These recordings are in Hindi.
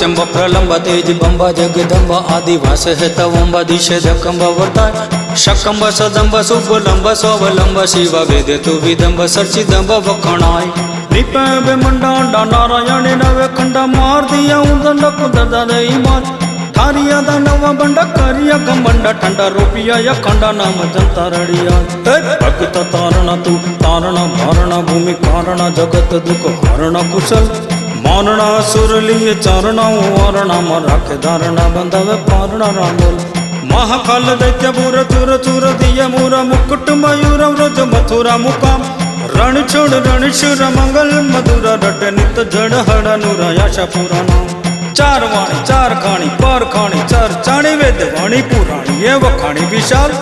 चंब प्रलंब तेज बंबा आदि आदिवास है तवंब, दिश जकंब, वरदान। शकंब शकम्ब सदम्ब सुबलम्ब स्वावलम्ब शिव, वेद तु विदम्ब सरचिदम्ब वखणाय। निपैब मंडांडा नारायण, नव, खंड, मार दिया उदंड कुदरदा दे मार थारिया दा नवा बंडा, करिया कमंडा ठंडा, रुपिया, या खंडा, नाम, जनता, रड़िया। ए भक्त, तारणा, तू, तारणा भारणा भूमि कारणा जगत, दुख, हरणा, कुशल। મારણા સુરલીય ચારણા વારણા રાખે ધારણા બંધાવે પારણા રાંગોલ મહાકાલ દૈત્ય બુર ચુર ચુર દિય મુર મુકુટ મયુર વ્રજ મથુરા મુકામ. રણછોડ રણશુર મંગલ મધુર રટ નિત જડ હડ નુર આશા પુરાણ ચાર વાણી, ચાર ખાણી, પર ખાણી, ચાર ચાણી વેદ વાણી, પુરાણી એ વખાણી વિશાલ.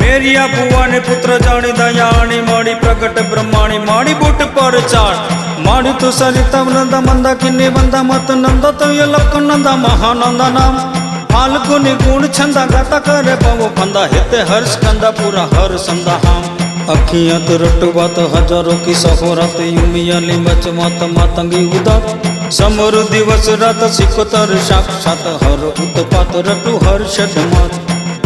મેરિયા ભુવાને પુત્ર જાણી દયાણી મણી, પ્રગટ બ્રહ્માણી માણી બુટ પર ચાળ. ಮಾಡಿತು ಸರಿತವನಂದ ಮಂದ ಕಿನ್ನಿ ಬಂದ ಮತ್ತು ನಂದ ತಯ್ಯಲಕ್ಕ ನಂದ ಮಹಾನಂದ ನಾಮ ಮಾಲ್ಕುನಿ ಗುಣ ಚಂದ ಗತ ಕರೆ ಪವು ಬಂದ ಹೆತ್ತೆ ಹರ್ಷ ಕಂದ ಪೂರ ಹರ ಸಂದ ಹಾಂ अखियत रटुवत हज़ारों की सहोरत युमियली मच मत मातंगी उदत समर दिवस, रात सिकोतर, साक्षात हर उत्पात, रटु हर षठ मत।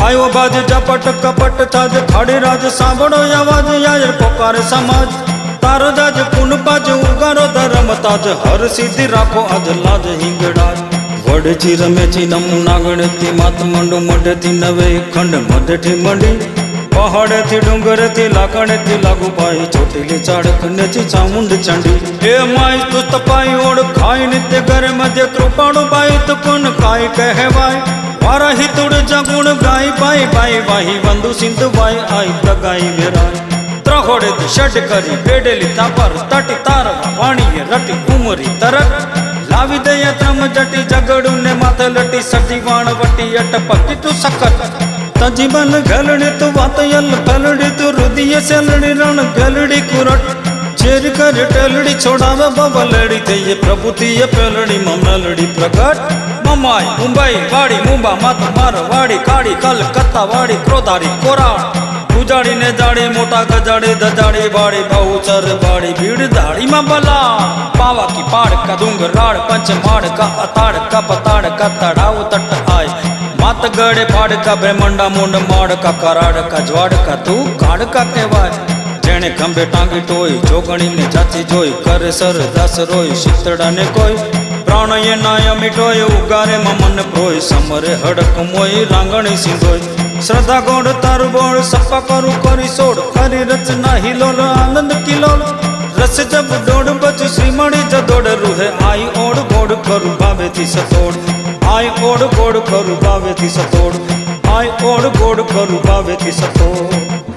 आयो बाज झपट, कपट, छाज, खड़े राज साबड़ो आवाज़ यार पोकार समाज। સાંભળો અવાજ યાર પોકાર સમાજ તાર જાજ પુન પાજ ઉગારો ધર્મ તાજ હર સિદ્ધિ રાખો આજ લાજ હિંગડા વડજી રમેજી નમુ નાગણથી માત મંડુ મઢથી નવે ખંડ મઢથી મંડી પહાડેથી ડુંગરથી લાકડેથી લાગુ પાઈ ચોટીલી ચાડક નેચી ચામુંડ ચંડી હે માય તું તપાઈ ઓળ ખાઈ નિત્ય ઘરે મધ્ય કૃપાણુ બાઈ તું કોણ કાય કહેવાય વારાહી તુડ જગુણ ગાય બાઈ બાઈ વાહી વંદુ સિંધુ બાઈ આઈ તગાઈ વેરાય ત્રહોડે શડ કરી બેડેલી તાપર, તટી તાર વાણીએ રટી ઉમરી તરત. લાવી દે ત્રમ જટી જગડું ને માથે લટી સટી વાણ વટી અટપટી. તું સખત. તજીબન ગલડી તું વાત યલ પલડી તું રુદિય સલડી રણ ગલડી કુરટ. ચેર કર ટલડી છોડાવે બબલડી થઈએ પ્રભુતિય પેલડી મમલડી પ્રગટ. મમાઈ, મુંબઈ, વાડી, મુંબા માત માર વાડી કાળી, કલકત્તા વાડી, ક્રોધારી જાડી મોટા ગજાડી દજાડી બાડી બહુ ચર બાડી ભીડ દાડીમાં બલા પાવા કી પાડ કા ડુંગર રાડ પંચ માડ કા અતાડ કા પતાડ કા તડાવ તટ આય માત ગડે પાડ કા બ્રહ્માંડા મુંડ માડ કા કરાડ કા જ્વાડ કા તું કાડ કા કહેવાય જેણે ખંભે ટાંગી ટોય જોગણીને ચાચી જોઈ કરે સર દાસ રોય શીતળાને કોઈ પ્રાણયે નાય મીઠોય ઉગારે મન પ્રોય સમરે હડક મોય રાંગણી સિંધોય શ્રદ્ધા ગોળ તારુ બોળ સપ્પા કરું કરી સોડ કરી રચના હિલોલ આનંદ કિલોલ રસ જબ દોડ બચ શ્રીમણી જદોડ રૂહે આઈ ઓડ ગોડ કરું ભાવેથી સતોડ આઈ ઓડ ગોડ કરું ભાવેથી સતોડ આઈ ઓડ ગોડ કરું ભાવેથી સતોડ